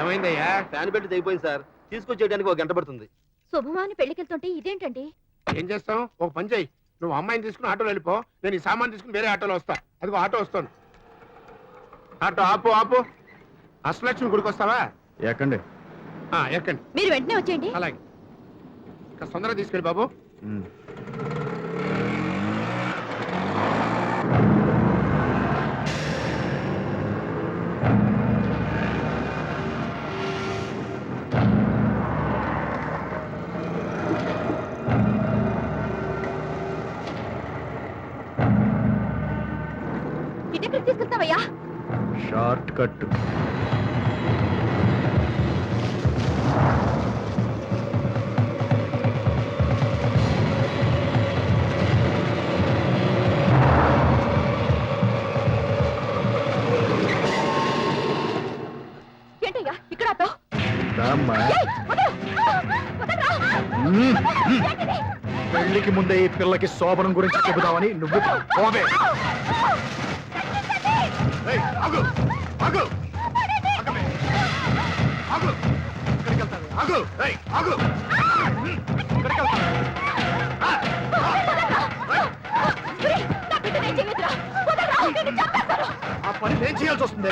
ఏమైందయ్యా? ఫ్యాన్ పెట్టి తెగిపోయింది సార్. తీసుకొచ్చేయడానికి ఒక గంట పడుతుంది. శుభమాని పెళ్ళికెళ్తుంటే ఇదేంటండి? ఏం చేస్తాం? ఒక పని చెయ్యి నువ్వు అమ్మాయిని తీసుకుని ఆటోలో వెళ్ళిపో. నేను ఈ సామాన్ తీసుకుని వేరే ఆటోలో వస్తా. అదిగో ఆటో వస్తాను. ఆటో ఆపు ఆపు. అష్టలక్ష్మి గుడికి వస్తావా? ఎక్కండి. ఆ, ఎక్కండి. మీరు వెంటనే వచ్చేయండి. అలాగే. ఇంకా తొందరగా తీసుకెళ్ళి బాబు. ఉమ్. ఏంటిది? పెళ్ళికి ముందే ఈ పిల్లకి శోభనం గురించి చెబుదామని నువ్వు పోవే ఆగు. ఆగు. ఆగమే. ఆగు? ఆగు. ఏయ్, ఆగు! ఆ. పని నేను చేయాల్సి వస్తుంది.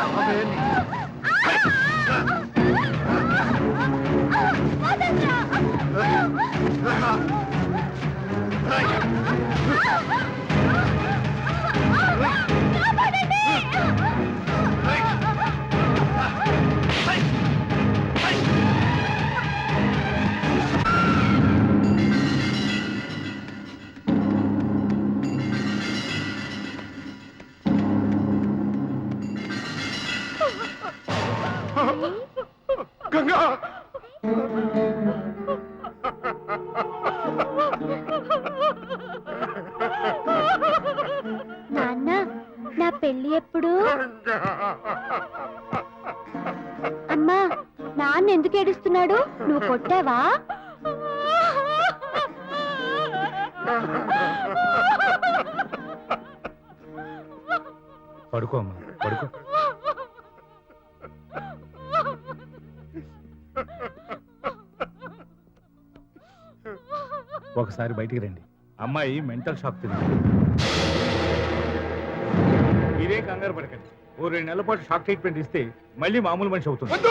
ఆమె పెళ్ళి ఎప్పుడు? అమ్మా నాన్న ఎందుకు ఏడుస్తున్నాడు? నువ్వు కొట్టావా? పడుకో అమ్మా పడుకో. ఒకసారి బయటికి రండి. అమ్మాయి మెంటల్ షాక్ తింది. మీరేం కంగారు పడకండి. ఓ రెండు నెలల పాటు షాక్ ట్రీట్మెంట్ ఇస్తే మళ్ళీ మామూలు మనిషి అవుతుంది. వద్దు!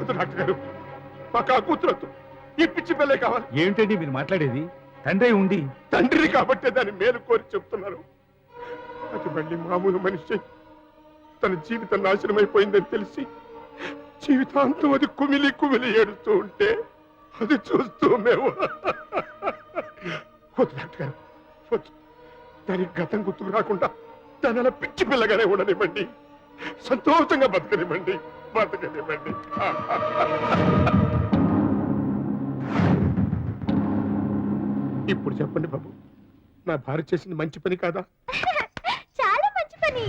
వద్దు డాక్టర్ గారు. మాకు ఆ కూతురొద్దు. ఈ పిచ్చి పిల్లే కావాలి. ఏంటండి మీరు మాట్లాడేది? తండ్రి ఉండి. తండ్రిని కాబట్టే దాన్ని మేలు కోరి చెప్తున్నారు. అది మళ్ళీ మామూలు మనిషి. తన జీవితం నాశనమైపోయిందని తెలిసి జీవితాంతం అది కుమిలి కుమిలి ఏడుస్తూ ఉంటే అది చూస్తూ మేము వద్దు డాక్టర్ గారు. వద్దు. దానికి గతం గుర్తుకు రాకుండా దాని అలా పిచ్చి పిల్లగానే ఉండనివ్వండి. సంతోషంగా బతకనివ్వండి. బతకనివ్వండి. ఇప్పుడు చెప్పండి బాబు నా భార్య చేసింది మంచి పని కాదా? చాలా మంచి పని.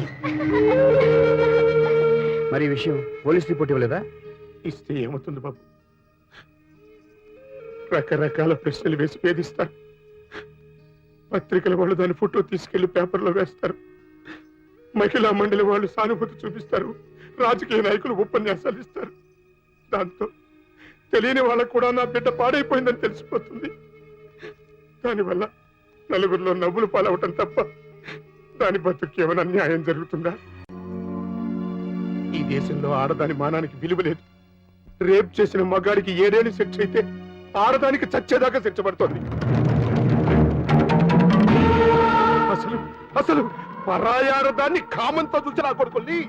మరి ఈ విషయం పోలీస్ రిపోర్ట్ ఇవ్వలేదా? ఇస్తే ఏమవుతుంది బాబు? రకరకాల ప్రశ్నలు వేసి వేధిస్తారు. పత్రికల వాళ్ళు దాని ఫోటో తీసుకెళ్ళి పేపర్లో వేస్తారు. మహిళా మండలి వాళ్ళు సానుభూతి చూపిస్తారు. రాజకీయ నాయకులు ఉపన్యాసాలు ఇస్తారు. దాంతో తెలియని వాళ్ళకు కూడా నా బిడ్డ పాడైపోయిందని తెలిసిపోతుంది. దానివల్ల నలుగురిలో నవ్వులు పాలవటం తప్ప దాని బతుకు ఏమైనా న్యాయం జరుగుతుందా? ఈ దేశంలో ఆడదాని మానానికి విలువ లేదు. రేప్ చేసిన మగాడికి ఏడేళ్ళు శిక్ష అయితే ఆడదానికి చచ్చేదాకా శిక్ష పడుతోంది. అసలు అసలు పరాయారదాన్ని కామంతో చూసి నా కొడుకుల్ని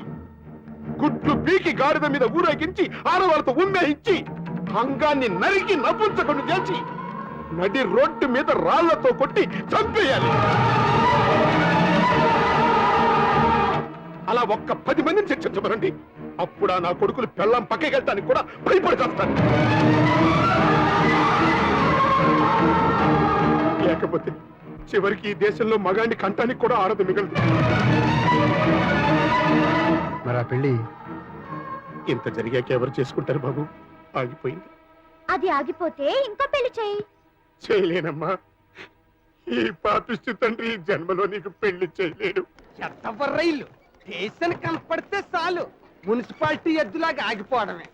గుడ్లు పీకి గాడిద మీద ఊరేగించి ఆడవాళ్ళతో ఉమ్మేయించి అంగాన్ని నరికి నపుంచకుండా చేసి నడి రోడ్డు మీద రాళ్ళతో కొట్టి చంపేయాలి. అలా ఒక్క పది మందిని చర్చించమనండి అప్పుడు నా కొడుకులు పెళ్ళం పక్కకెళ్తానికి కూడా భయపడి చేస్తాను. లేకపోతే చివరికి ఈ దేశంలో మగాడిని కంటానికి కూడా ఆడదు మిగలదు. మరి ఆ పెళ్ళి ఇంత జరిగాక ఎవరు చేసుకుంటారు బాబు? ఆగిపోయింది. అది ఆగిపోతే ఇంకో పెళ్ళి చేయి. చేయలేనమ్మా. ఈ పాపిష్టి తండ్రి ఈ జన్మలో నీకు పెళ్ళి చేయలేడు. చెత్త రైలు. స్టేషన్ కనపడితే చాలు. మున్సిపాలిటీ ఎద్దులాగా ఆగిపోవడమే.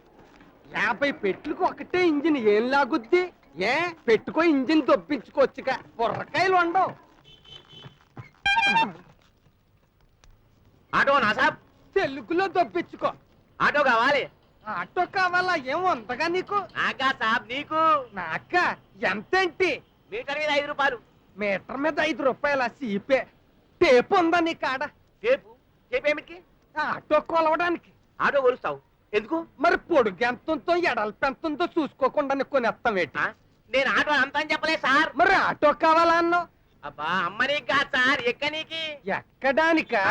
యాభై పెట్లకు ఒకటే ఇంజిన్ ఏం లాగుద్ది? ఏ? పెట్టుకో ఇంజిన్ దొప్పించుకోవచ్చుగా బుర్రకాయలు ఉండవు ఆటో నా సాబ్. తెలుగులో దొప్పించుకో ఆటో కావాలి. ఆటో కావాలా? ఏం ఉందగా నీకు? నాకా సాబ్ నీకు? నాక? ఎంతేంటి? మీటర్ మీద ఐదు రూపాయలు. మీటర్ మీద ఐదు రూపాయల? సీపే. టేపు ఉందా నీ కాడ? టేపు? టేపు ఏమిటికి? ఆటో కొలవడానికి. ఆటో కొలుస్తావు. ఎందుకు? మరి పొడుగు ఎంత ఉందో ఎడల్పు ఎంత ఉందో చూసుకోకుండా నీ కొనేస్తాం ఏంటి? నేను ఆటో అంతా అని చెప్పలే సార్. మరి ఆటో కావాలా అన్నావు అబ్బా అమ్మని కాదు సార్. ఎక్కనీకి ఎక్కడానికా?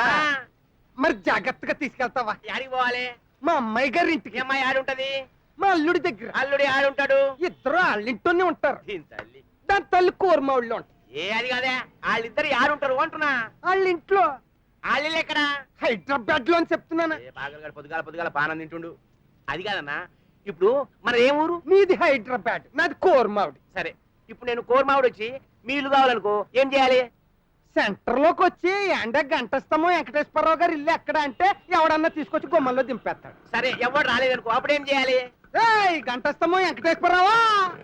మరి జాగ్రత్తగా తీసుకెళ్తావా? యాడికి పోవాలి? మా అమ్మాయి గారి ఇంటికి. అమ్మాయి ఆడుంటది? మా అల్లుడి దగ్గర. అల్లుడి ఆడుంటాడు? ఇద్దరు వాళ్ళింటోనే ఉంటారు. దీని తల్లి. దాని తల్లి కూరమ వాళ్ళు ఉంటారు ఏ అది కాదే. వాళ్ళిద్దరు ఆడుంటారు అంటున్నా. వాళ్ళ ఇంట్లో వాళ్ళు ఎక్కడ హైదరాబాద్లో అని చెప్తున్నాను బాగా పొద్దుగాల పొద్దుగాల పానం తింటుండు. అది కాదన్నా ఇప్పుడు మన ఏం ఊరు? నీది హైదరాబాద్ నాది కోరమావిడి. సరే ఇప్పుడు నేను కోరమావిడ వచ్చి మీ ఇల్లు కావాలనుకో ఏం చేయాలి? సెంటర్లోకి వచ్చి ఎండ గంటస్తామో వెంకటేశ్వరరావు గారు ఇల్లు ఎక్కడ అంటే ఎవడన్నా తీసుకొచ్చి గుమ్మల్లో దింపేస్తాడు. సరే ఎవరు రాలేదనుకో అప్పుడు ఏం చేయాలి? ఏయ్ గంటస్తామో వెంకటేశ్వరరావా?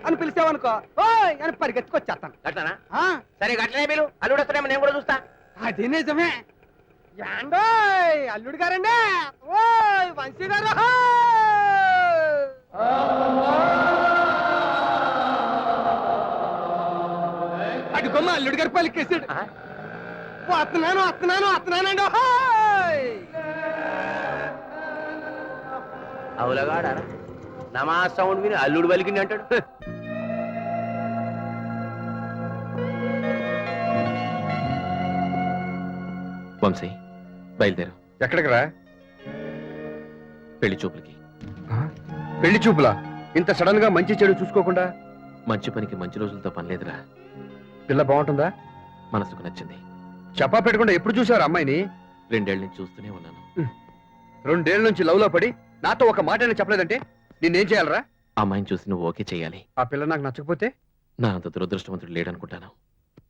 అని పిలిచావనుకో. ఓయ్ అని పరిగెత్తుకొచ్చేస్తాను. గట్లనా? ఆ, సరే గట్లనే మీరు అల్లుడు వస్తాడేమో నేను కూడా చూస్తా. అది నిజమే. యాండోయ్ అల్లుడు గారండి. ఓయ్ వంశీ గారు అడుగమ్మ అల్లుడు గారు పలికేసాడు ఆ? వస్తున్నాను వస్తున్నాను వస్తున్నానండి ఓయ్ అవులగాడారా నమా సౌండ్ విని అల్లుడు పలికింది అంటాడు. వంశీ బయలుదేరు. ఎక్కడికి రా? పెళ్ళి చూపులకి. పెళ్ళి చూపులా? ఇంత సడన్గా మంచి చెడు చూసుకోకుండా? మంచి పనికి మంచి రోజులతో పనిలేదురా పిల్ల బాగుంటుందా? మనసుకు నచ్చింది. చెప్పా పెట్టకుండా ఎప్పుడు చూసారు అమ్మాయిని? రెండేళ్ళ నుంచి చూస్తూనే ఉన్నాను. రెండేళ్ళ నుంచి లవ్లో పడి నాతో ఒక మాట చెప్పలేదంటే నేనేం చేయాలరా? అమ్మాయిని చూసి నువ్వు ఓకే చేయాలి. ఆ పిల్ల నాకు నచ్చకపోతే? నా అంత దురదృష్టవంతుడు లేడనుకుంటాను.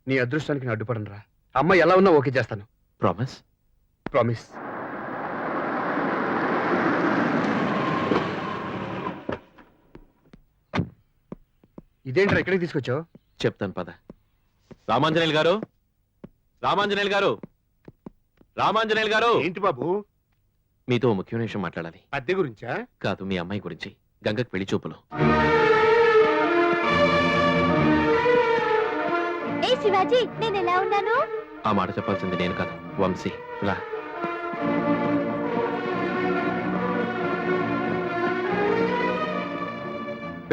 నీ అదృష్టానికి నేను అడ్డుపడను రా అమ్మాయి ఎలా ఉన్నా ఓకే చేస్తాను. ప్రామిస్ ప్రామిస్ ఇదేంట్రా ఇక్కడికి తీసుకొచ్చావు? చెప్తాను పద. రామాంజనేయులు గారు? రామాంజనేయులు గారు? రామాంజనేయులు గారు? ఏంటి బాబు? మీతో ముఖ్యమైన విషయం మాట్లాడాలి. అద్దె గురించా? కాదు మీ అమ్మాయి గురించి. గంగకు పెళ్ళి చూపులు. ఏ శివాజీ నేను ఎలా ఉన్నాను? ఆ మాట చెప్పాల్సింది నేను కాదు. వంశీ రా.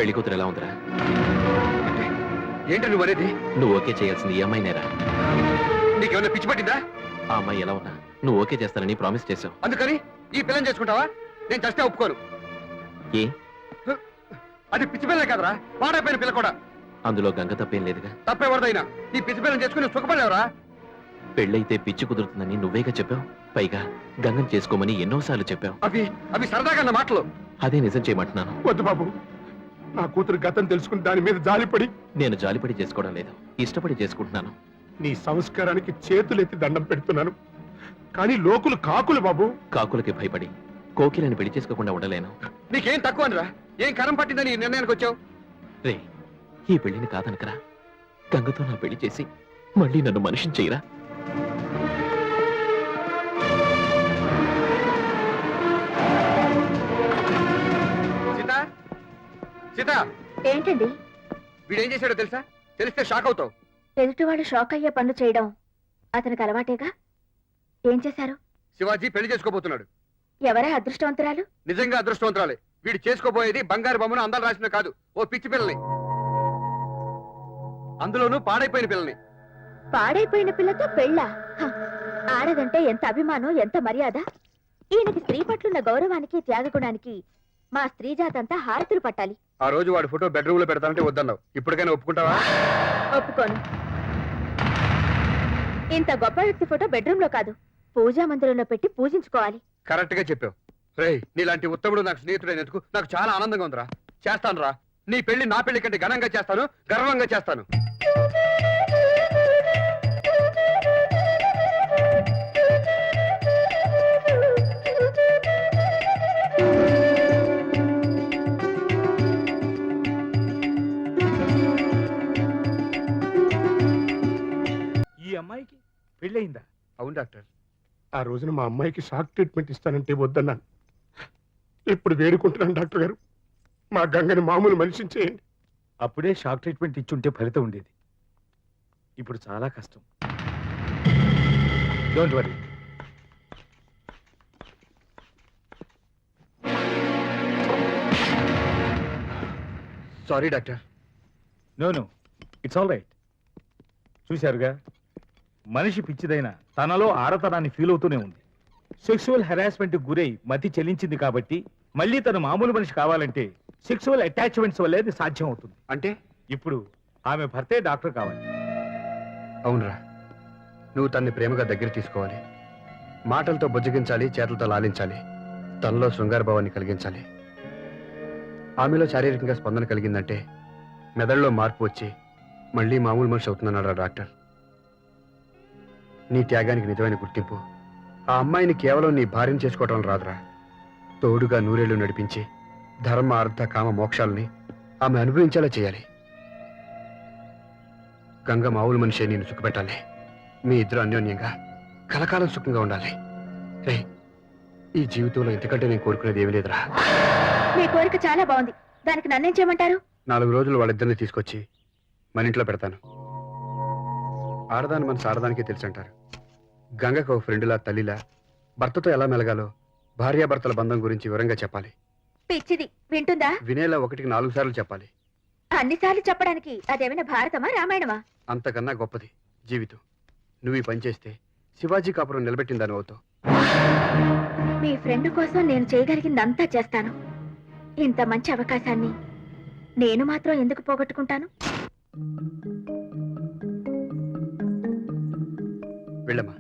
పెళ్ళి కూతురు ఎలా ఉందిరా? ఏంటి నువ్వు అనేది? నువ్వు ఓకే చేయాల్సింది ఈ అమ్మాయినేరా నీకేమైనా పిచ్చి పట్టిందా? ఆ అమ్మాయి ఎలా ఉన్నా నువ్వు ఓకే చేస్తానని ప్రామిస్ చేశావు. అందుకని ఈ పిల్లని చేసుకుంటావా? నేను చస్తే ఒప్పుకోను. ఏ? అది పిచ్చి పిల్లే కదరా. పాడైపోయిన పిల్ల కూడా. అందులో గంగ తప్పేం లేదుగా? తప్పేవరదైనా ఈ పిచ్చి పిల్లని చేసుకుని సుఖపడలేవరా? పెళ్ళైతే పిచ్చి కుదురుతుందని నువ్వేగా చెప్పావు? పైగా గంగం చేసుకోమని ఎన్నోసార్లు చెప్పావు. అవి అవి సరదాగా అన్న మాటలు. అదే నిజం చేయమంటున్నాను. వద్దు బాబు. నా కూతురు గతం తెలుసుకుని దాని మీద జాలిపడి నేను జాలిపడి చేసుకోవడం లేదు. ఇష్టపడి చేసుకుంటున్నాను. నీ సంస్కారానికి చేతులెత్తి దండం పెడుతున్నాను. కానీ లోకులు కాకులు బాబు. కాకులకి భయపడి కోకిలని పెళ్ళి చేసుకోకుండా ఉండలేను. నీకేం తక్కువ అనిరా ఏం కరం పట్టిందని ఈ నిర్ణయానికి వచ్చావు? రే ఈ పెళ్ళిని కాదనకరా. గంగతో నా పెళ్ళి చేసి మళ్ళీ నన్ను మనిషిని చేయరా? ఏంటండి? వీడేం చేశాడో తెలుసా? తెలిస్తే షాక్ అవుతావు. ఎదుటివాడు షాక్ అయ్యే పనులు చేయడం అతనికి అలవాటేగా? ఏం చేశారు? శివాజీ పెళ్ళి చేసుకోబోతున్నాడు. ఎవరా అదృష్టవంతురాలు? నిజంగా అదృష్టవంతురాలే. వీడు చేసుకోబోయేది బంగారు బొమ్మను అందాలు రాసిన కాదు ఓ పిచ్చి పిల్లని. అందులోనూ పాడైపోయిన పిల్లని. పాడైపోయిన పిల్లతో పెళ్ళా? ఆడదంటే ఎంత అభిమానం ఎంత మర్యాద? ఈయనకి స్త్రీ పట్లున్న గౌరవానికి త్యాగగుణానికి మా స్త్రీ జాతంతా హారతులు పట్టాలి. ఆ రోజు వాడి ఫోటో బెడ్రూమ్లో పెడతానంటే వద్దన్నావు. ఇప్పటికైనా ఒప్పుకుంటావా? ఒప్పుకోను. ఇంత గొప్ప వ్యక్తి ఫోటో బెడ్రూమ్లో కాదు. పూజా మందిరంలో పెట్టి పూజించుకోవాలి. కరెక్ట్గా చెప్పావు. రేయ్ నీలాంటి ఉత్తముడు నాకు స్నేహితుడైనందుకు నాకు చాలా ఆనందంగా ఉందిరా. చేస్తాను రా నీ పెళ్ళి నా పెళ్ళి కంటే ఘనంగా చేస్తాను గర్వంగా చేస్తాను. పెళ్ళయిందా? అవును డాక్టర్. ఆ రోజున మా అమ్మాయికి షాక్ ట్రీట్మెంట్ ఇస్తానంటే వద్దన్నాను. ఇప్పుడు వేడుకుంటున్నాను డాక్టర్ గారు. మా గంగని మామూలు మనిషిని చేయండి. అప్పుడే షాక్ ట్రీట్మెంట్ ఇచ్చుంటే ఫలితం ఉండేది. ఇప్పుడు చాలా కష్టం. Don't worry sorry doctor. No no it's all right చూశారుగా? మనిషి పిచ్చిదైన తనలో ఆడతనాన్ని ఫీల్ అవుతూనే ఉంది. సెక్సువల్ హెరాస్మెంట్ గురై మతి చెల్లించింది కాబట్టి మళ్ళీ తను మామూలు మనిషి కావాలంటే సెక్సువల్ అటాచ్మెంట్స్ వల్లే అది సాధ్యం అవుతుంది. అంటే? ఇప్పుడు ఆమె భర్తే డాక్టర్ కావాలి. అవునరా. నువ్వు తన్ని ప్రేమగా దగ్గర తీసుకోవాలి. మాటలతో బుజ్జగించాలి చేతులతో లాలించాలి. తనలో శృంగార భావాన్ని కలిగించాలి. ఆమెలో శారీరకంగా స్పందన కలిగిందంటే మెదడులో మార్పు వచ్చి మళ్ళీ మామూలు మనిషి అవుతుందన్నాడు డాక్టర్. నీ త్యాగానికి నిజమైన గుర్తింపు. ఆ అమ్మాయిని కేవలం నీ భార్యను చేసుకోవటం రాదురా. తోడుగా నూరేళ్ళు నడిపించి ధర్మ అర్థ కామ మోక్షాలని ఆమె అనుభవించేలా చేయాలి. గంగ మామూలు మనిషి నేను సుఖపెట్టాలి. మీ ఇద్దరు అన్యోన్యంగా కలకాలం సుఖంగా ఉండాలి. రే ఈ జీవితంలో ఇంతకంటే నేను కోరుకునేది ఏమీ లేదురా. మీ కోరిక చాలా బాగుంది. దానికి నన్నేం చేయమంటారు? నాలుగు రోజులు వాళ్ళిద్దరిని తీసుకొచ్చి మన ఇంట్లో పెడతాను. ఆడదాని మనసు ఆడదానికే తెలుసు అంటారు గంగకు ఒక ఫ్రెండ్లా తల్లిలా భర్తతో ఎలా మెలగాలో భార్యాభర్తల బంధం గురించి వివరంగా చెప్పాలి. పిచ్చిది వింటుందా? వినేలా ఒకటికి నాలుగు సార్లు చెప్పాలి. అన్నిసార్లు చెప్పడానికి అదేమైనా భారతమా రామాయణమా? అంతకన్నా గొప్పది జీవితం. నువ్వు ఈ పని చేస్తే శివాజీ కాపురం నిలబెట్టిందని అవుతావు. మీ ఫ్రెండ్ కోసం నేను చేయగలిగిందంతా చేస్తాను. ఇంత మంచి అవకాశాన్ని నేను మాత్రం ఎందుకు పోగొట్టుకుంటాను? వెళ్ళమ్మా.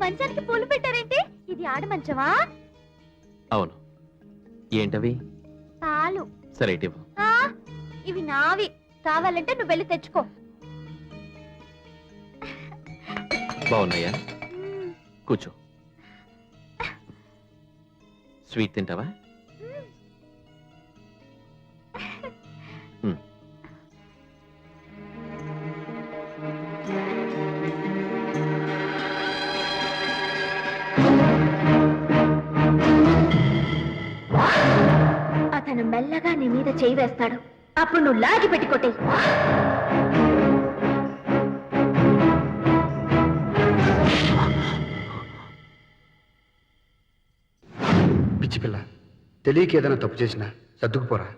మంచానికి పూలు పెట్టారేంటి? ఇది ఆడ మంచమా? అవును. ఏంటవి? పాలు సరే ఆ, ఇవి నావి. కావాలంటే నువ్వు వెళ్ళి తెచ్చుకో. బాగున్నాయా? కూర్చో. స్వీట్ తింటావా? మీద చేయి వేస్తాడు. అప్పుడు నువ్వు లాగి పెట్టి కొట్టేయ్. పిచ్చి పిల్ల తెలియక ఏదైనా తప్పు చేసినా సర్దుకుపోరా.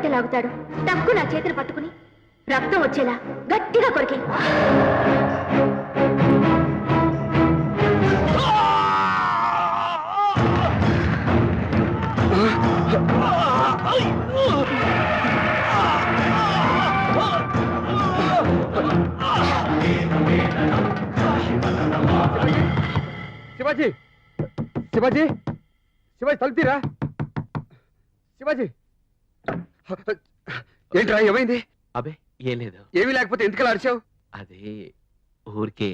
బయట లాగుతాడు. తక్కువ నా చేతులు పట్టుకుని రక్తం వచ్చేలా గట్టిగా కొరికి. శివాజీ! శివాజీ! శివాజీ తలుతీరా శివాజీ! ఏంట్రా ఏమైంది? అబే ఏం లేదు. ఏమీ లేకపోతే ఎందుకలా అరిచావు? అదే ఊరికే.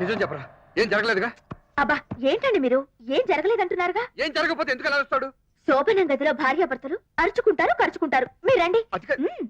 నిజం చెప్పరా ఏం జరగలేదుగా? అబ్బా ఏంటండి మీరు? ఏం జరగలేదంటున్నారుగా? ఏం జరగకపోతే ఎందుకు అలా అరుస్తాడు? శోభనం గదిలో భార్యాభర్తలు అరుచుకుంటారు ఖర్చుకుంటారు మీరండి అది కా- మ్మ్.